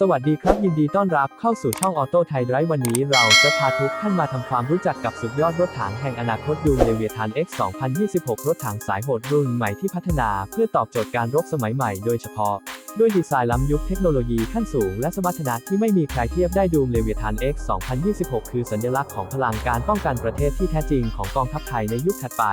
สวัสดีครับยินดีต้อนรับเข้าสู่ช่องออโต้ไทยไรวันนี้เราจะพาทุกท่านมาทำความรู้จักกับสุดยอดรถถังแห่งอนาคตดูเลเวียทาน X 2026 รถถังสายโหดรุ่นใหม่ที่พัฒนาเพื่อตอบโจทย์การรบสมัยใหม่โดยเฉพาะ ด้วยดีไซน์ล้ำยุคเทคโนโลยีขั้นสูงและสมรรถนะที่ไม่มีใครเทียบได้ดูเลเวียทาน X 2026 คือสัญลักษณ์ของพลังการป้องกันประเทศที่แท้จริงของกองทัพไทยในยุคถัดไป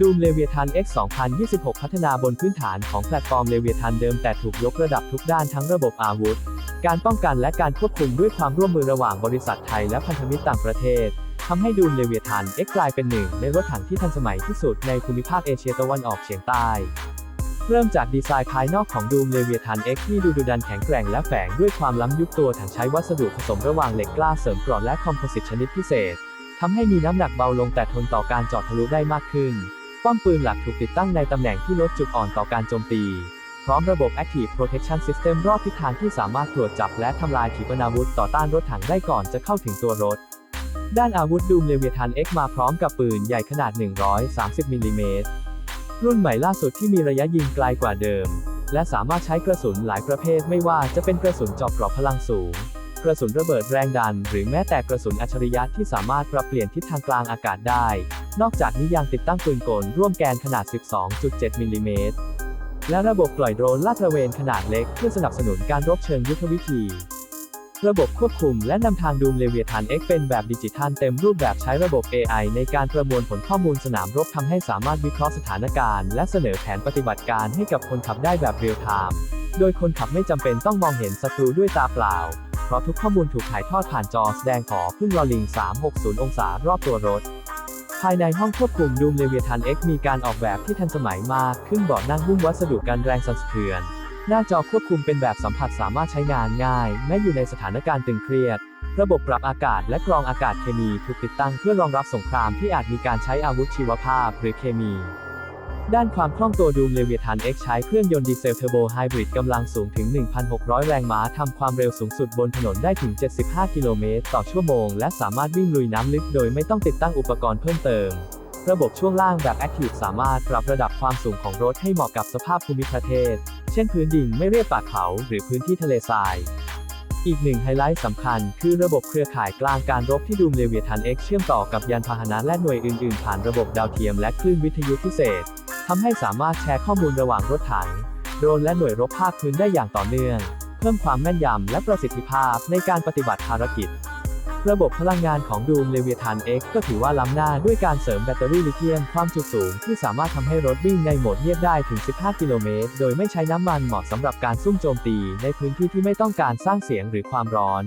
ดูมเลเวียทัน X 2026 พัฒนาบนพื้นฐานของแพลตฟอร์มเลเวียทันเดิมแต่ถูกยกระดับทุกด้านทั้งระบบอาวุธ การป้องกันและการควบคุมด้วยความร่วมมือระหว่างบริษัทไทยและพันธมิตรต่างประเทศทำให้ดูมเลเวียทัน X กลายเป็นหนึ่งในรถถังที่ทันสมัยที่สุดในภูมิภาคเอเชียตะวันออกเฉียงใต้เริ่มจากดีไซน์ภายนอกของดูมเลเวียทัน X ที่ดูดุดันแข็งแกร่งและแฝงด้วยความล้ำยุคตัวถังใช้วัสดุผสมระหว่างเหล็กกล้าเสริมเกรอดและคอมโพสิตชนิดพิเศษทำให้มีน้ำหนักเบาลงแต่ทนต่อการเจาะทะลุได้มากขึ้น ป้อมปืนหลักถูกติดตั้งในตำแหน่งที่ลดจุดอ่อนต่อการโจมตี พร้อมระบบ Active Protection System รอบทิศทางที่สามารถตรวจจับและทำลายขีปนาวุธต่อต้านรถถังได้ก่อนจะเข้าถึงตัวรถ ด้านอาวุธดูมเลเวียทัน X มาพร้อมกับปืนใหญ่ขนาด 130มิลลิเมตรรุ่นใหม่ล่าสุดที่มีระยะยิงไกลกว่าเดิม และสามารถใช้กระสุนหลายประเภทไม่ว่าจะเป็นกระสุนเจอบกรอบพลังสูง กระสุนระเบิดแรงดัน หรือแม้แต่กระสุนอัจฉริยะที่สามารถปรับเปลี่ยนทิศทางกลางอากาศได้ นอกจากนี้ยังติดตั้งปืนกลร่วมแกนขนาด 12.7 มิลลิเมตร และระบบปล่อยโดรนลาดตระเวนขนาดเล็กเพื่อสนับสนุนการรบเชิงยุทธวิธี ระบบควบคุมและนำทางดูมเลเวียทัน X เป็นแบบดิจิทัลเต็มรูปแบบใช้ระบบ AI ในการประมวลผลข้อมูลสนามรบทำให้สามารถวิเคราะห์สถานการณ์ และเสนอแผนปฏิบัติการให้กับคนขับได้แบบเรียลไทม์ โดยคนขับไม่จำเป็นต้องมองเห็นศัตรูด้วยตาเปล่า เพราะทุกข้อมูลถูกถ่ายทอดผ่านจอแสดงขอพึ่งรอลิง 360 องศารอบตัวรถ ภายในห้องควบคุมดูมเลเวียทัน X มีการออกแบบที่ทันสมัยมาก ขึ้นเบาะนั่งหุ้มวัสดุกันแรงสั่นสะเทือน หน้าจอควบคุมเป็นแบบสัมผัสสามารถใช้งานง่าย แม้อยู่ในสถานการณ์ตึงเครียด ระบบปรับอากาศและกรองอากาศเคมีถูกติดตั้งเพื่อรองรับสงครามที่อาจมีการใช้อาวุธชีวภาพหรือเคมี ด้านความคล่องตัวดูมเลเวียทัน X ใช้เครื่องยนต์ดีเซลเทอร์โบไฮบริดกำลังสูงถึง 1,600 แรงม้าทำความเร็วสูงสุดบนถนนได้ถึง 75 กิโลเมตรต่อชั่วโมง และสามารถวิ่งลุยน้ำลึกโดยไม่ต้องติดตั้งอุปกรณ์เพิ่มเติม ระบบช่วงล่างแบบ Active สามารถปรับระดับความสูงของรถให้เหมาะกับสภาพภูมิประเทศ เช่นพื้นดินไม่เรียบปากเขา หรือพื้นที่ทะเลทราย อีกหนึ่งไฮไลท์สำคัญ คือระบบเครือข่ายกลางการรบที่ดูมเลเวียทัน X เชื่อมต่อกับยานพาหนะและหน่วยอื่น ๆ ผ่านระบบดาวเทียมและคลื่นวิทยุพิเศษทำให้สามารถแชร์ข้อมูลระหว่างรถถังโดรนและหน่วยรบภาคพื้นได้อย่างต่อเนื่อง เพิ่มความแม่นยำและประสิทธิภาพในการปฏิบัติภารกิจ ระบบพลังงานของดูมเลเวียทัน X ก็ถือว่าล้ำหน้าด้วยการเสริมแบตเตอรี่ลิเธียมความจุสูง ที่สามารถทำให้รถวิ่งในโหมดเงียบได้ถึง 15 กิโลเมตร โดยไม่ใช้น้ำมันเหมาะสำหรับการซุ่มโจมตีในพื้นที่ที่ไม่ต้องการสร้างเสียงหรือความร้อน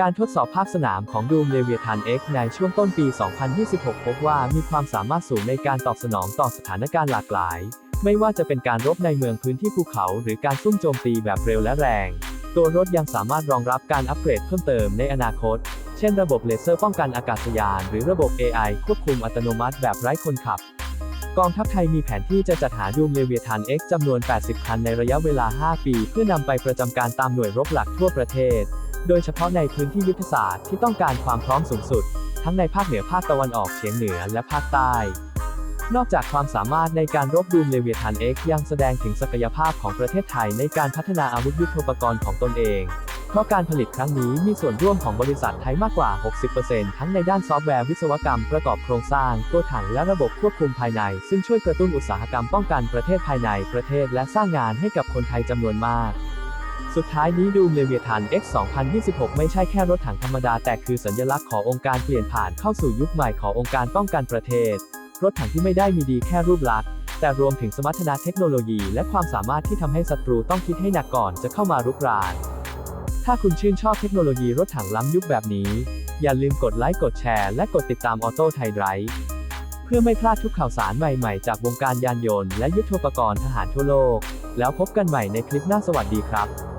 การทดสอบภาคสนามของดูมเลเวียทัน X ในช่วงต้นปี 2026 พบว่ามีความสามารถสูงในการตอบสนองต่อสถานการณ์หลากหลาย ไม่ว่าจะเป็นการรบในเมืองพื้นที่ภูเขา หรือการซุ่มโจมตีแบบเร็วและแรง ตัวรถยังสามารถรองรับการอัปเกรดเพิ่มเติมในอนาคต ช่นระบบเลเซอร์ป้องกันอากาศยาน หรือระบบ AI ควบคุมอัตโนมัติแบบไร้คนขับ กองทัพไทยมีแผนที่จะจัดหาดูมเลเวียทัน X จำนวน 80 คันในระยะเวลา 5 ปี เพื่อนำไปประจำการตามหน่วยรบหลักทั่วประเทศ โดยเฉพาะในพื้นที่ยุทธศาสตร์ที่ต้องการความพร้อมสูงสุด ทั้งในภาคเหนือภาคตะวันออกเฉียงเหนือและภาคใต้ นอกจากความสามารถในการรบดูมเลเวียทัน X ยังแสดงถึงศักยภาพของประเทศไทยในการพัฒนาอาวุธยุทโธปกรณ์ของตนเอง เพราะการผลิตครั้งนี้มีส่วนร่วมของบริษัทไทยมากกว่า 60%ทั้งในด้านซอฟต์แวร์วิศวกรรมประกอบโครงสร้าง ตัวถังและระบบควบคุมภายใน ซึ่งช่วยกระตุ้นอุตสาหกรรมป้องกันประเทศภายในประเทศและสร้างงานให้กับคนไทยจำนวนมากสุดท้ายนี้ดูมเลเวียทัน X 2026 ไม่ใช่แค่รถถังธรรมดา แต่คือสัญลักษณ์ขององค์การเปลี่ยนผ่านเข้าสู่ยุคใหม่ขององค์การป้องกันประเทศ รถถังที่ไม่ได้มีดีแค่รูปลักษณ์แต่รวมถึงสมรรถนะเทคโนโลยีและความสามารถที่ทำให้ศัตรูต้องคิดให้หนักก่อนจะเข้ามารุกราน ถ้าคุณชื่นชอบเทคโนโลยีรถถังล้ำยุคแบบนี้ อย่าลืมกดไลค์กดแชร์และกดติดตามออโต้ไทยไรฟ์เพื่อไม่พลาดทุกข่าวสารใหม่ๆ จากวงการยานยนต์และยุทโธปกรณ์ทหารทั่วโลก แล้วพบกันใหม่ในคลิปหน้าสวัสดีครับ